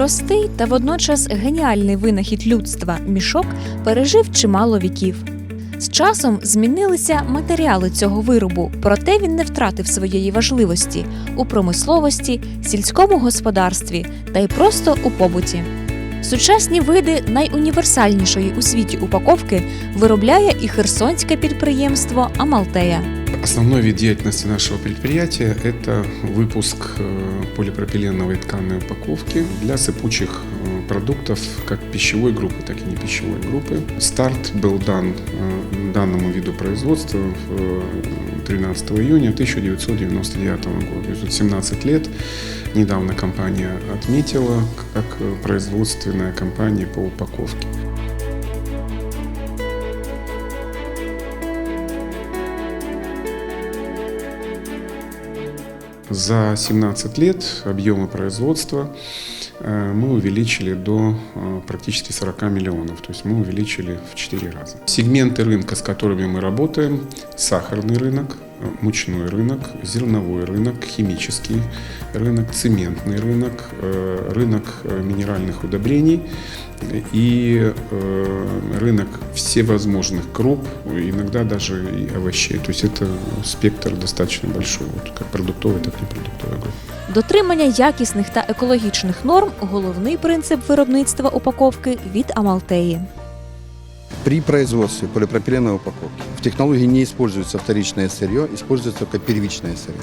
Простий та водночас геніальний винахід людства мішок пережив чимало віків. З часом змінилися матеріали цього виробу, проте він не втратив своєї важливості у промисловості, сільському господарстві та й просто у побуті. Сучасні види найуніверсальнішої у світі упаковки виробляє і херсонське підприємство Амалтея. Основной вид деятельности нашего предприятия – это выпуск э, полипропиленовой тканой упаковки для сыпучих э, продуктов как пищевой группы, так и не пищевой группы. Старт был дан э, данному виду производства в, э, 13 июня 1999 года. То есть вот 17 лет недавно компания отметила как производственная компания по упаковке. За 17 лет объемы производства э, мы увеличили до э, практически 40 миллионов. То есть мы увеличили в 4 раза. Сегменты рынка, с которыми мы работаем, сахарный рынок, э, мучной рынок, зерновой рынок, химический рынок, цементный рынок, рынок минеральных удобрений и э, рынок всевозможных круп, иногда даже и овощей. То есть это спектр достаточно большой, вот как продуктовый, так и непродуктовый группы. Дотримання якісних та екологічних норм головний принцип виробництва упаковки від Амалтеї. При производстве полипропиленовой упаковки в технологии не используется вторичное сырье, используется только первичное сырье.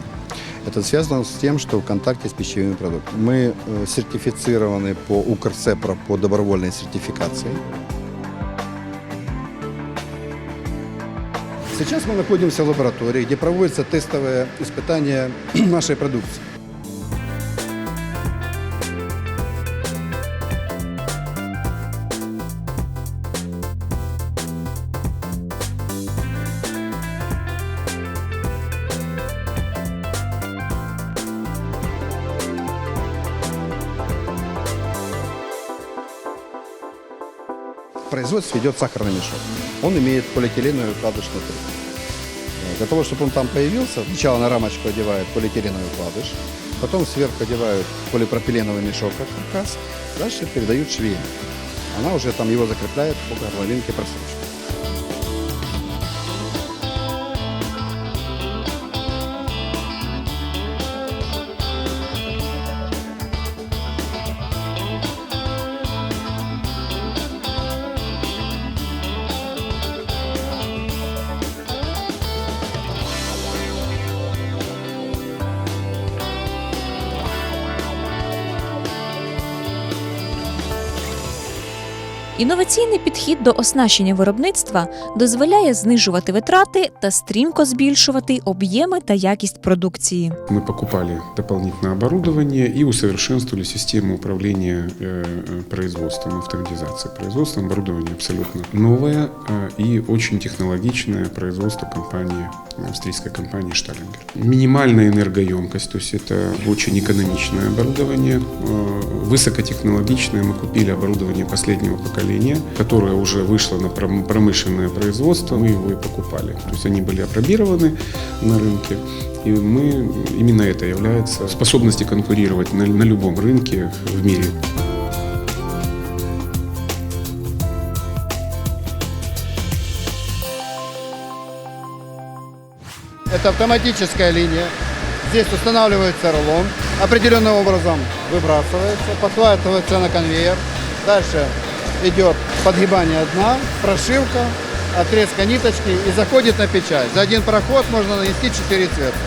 Это связано с тем, что в контакте с пищевыми продуктами. Мы э, сертифицированы по Укрцепро по добровольной сертификации. Сейчас мы находимся в лаборатории, где проводятся тестовые испытания нашей продукции. Производстве идет сахарный мешок. Он имеет полиэтиленовый вкладыш внутри. Для того, чтобы он там появился, сначала на рамочку одевают полиэтиленовый вкладыш, потом сверху одевают полипропиленовый мешок, как каркас, дальше передают швее. Она уже там его закрепляет по горловинке просрочки. Інноваційний підхід до оснащення виробництва дозволяє знижувати витрати та стрімко збільшувати об'єми та якість продукції. Мы покупали дополнительное оборудование и усовершенствовали систему управления э, э, производством, автоматизацией производства. Оборудование абсолютно новое э, и очень технологичное производство компании, австрийской компании Шталлингер. Минимальная энергоемкость, то есть это очень экономичное оборудование, э, высокотехнологичное. Мы купили оборудование поколения, которое уже вышло на пром- промышленное производство, мы его и покупали. То есть они были опробированы на рынке, и мы, именно это является способности конкурировать на, на любом рынке в мире. Это автоматическая линия. Здесь устанавливается рулон, определенным образом выбрасывается, подхватывается на конвейер. Дальше идет подгибание дна, прошивка, отрезка ниточки и заходит на печать. За один проход можно нанести 4 цвета.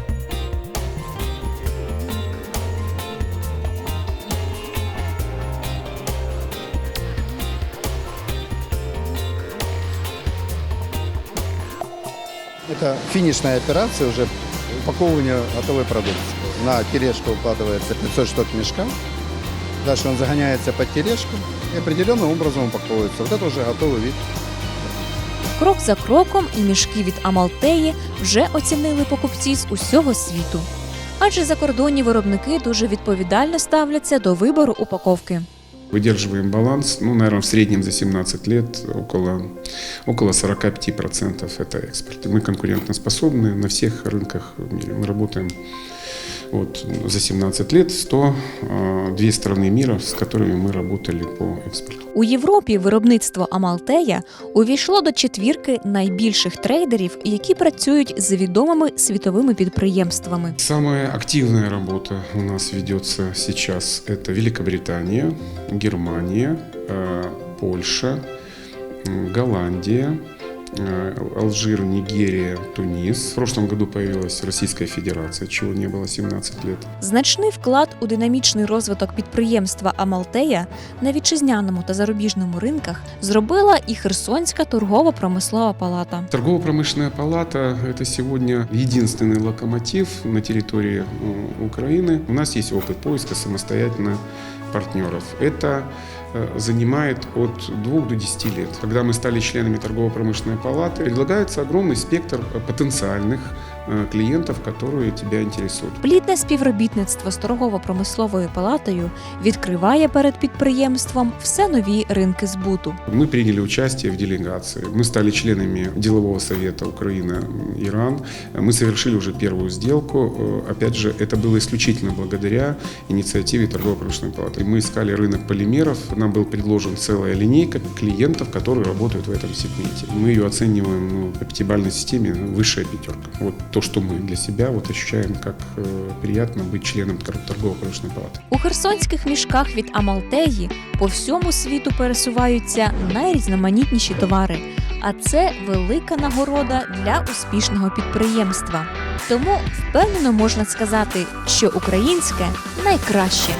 Это финишная операция уже упаковывания готовой продукции. На тележку укладывается 500 штук мешка. Дальше он загоняется под тележку и определенным образом упаковывается. Вот это уже готовый вид. Крок за кроком і мішки від Амалтеї вже оцінили покупці з усього світу. Адже закордонні виробники дуже відповідально ставляться до вибору упаковки. Выдерживаем баланс, ну, наверное, в среднем за 17 лет около, около 45% это экспорт. И мы конкурентоспособны на всех рынках в мире. Мы работаем Вот, за 17 лет 102 страны мира, с которыми мы работали по экспорту. У Європі виробництво Амалтея увійшло до четвірки найбільших трейдерів, які працюють з відомими світовими підприємствами. Самая активная работа у нас ведется сейчас. Это Великобритания, Германия, э, Польша, м, Голландия, э, Алжир, Нигерия, Тунис. В прошлом году появилась Российская Федерация, чего не было 17 лет. Значний вклад у динамічний розвиток підприємства Амалтея на вітчизняному та зарубіжному ринках зробила і Херсонська торгово-промислова палата. Торгово-промышленная палата – это сегодня единственный локомотив на территории э, Украины. У нас есть опыт поиска самостоятельно партнеров. Это э, занимает от 2 до 10 лет. Когда мы стали членами торгово-промышленной палаты, предлагается огромный спектр э, потенциальных э, клиентов, которые тебя интересуют. Плідне співробітництво з торгово-промисловою палатою відкриває перед підприємством все нові ринки збуту. Мы приняли участие в делегации. Мы стали членами делового совета Украина-Иран. Мы совершили уже первую сделку. Э, Опять же, это было исключительно благодаря инициативе торгово-промышленной палаты. Мы искали рынок полимеров. Нам был предложен целая линейка клиентов, которые работают в этом сегменте. Мы ее оцениваем ну, по пятибалльной системе высшая пятерка. Вот то, что мы для себя вот ощущаем, как э, приятно быть членом тор- торгово-промышленной палаты. У херсонських мішках від Амалтеї по всьому світу пересуваються найрізноманітніші товари. А це велика нагорода для успішного підприємства. Тому впевнено можна сказати, що українське найкраще.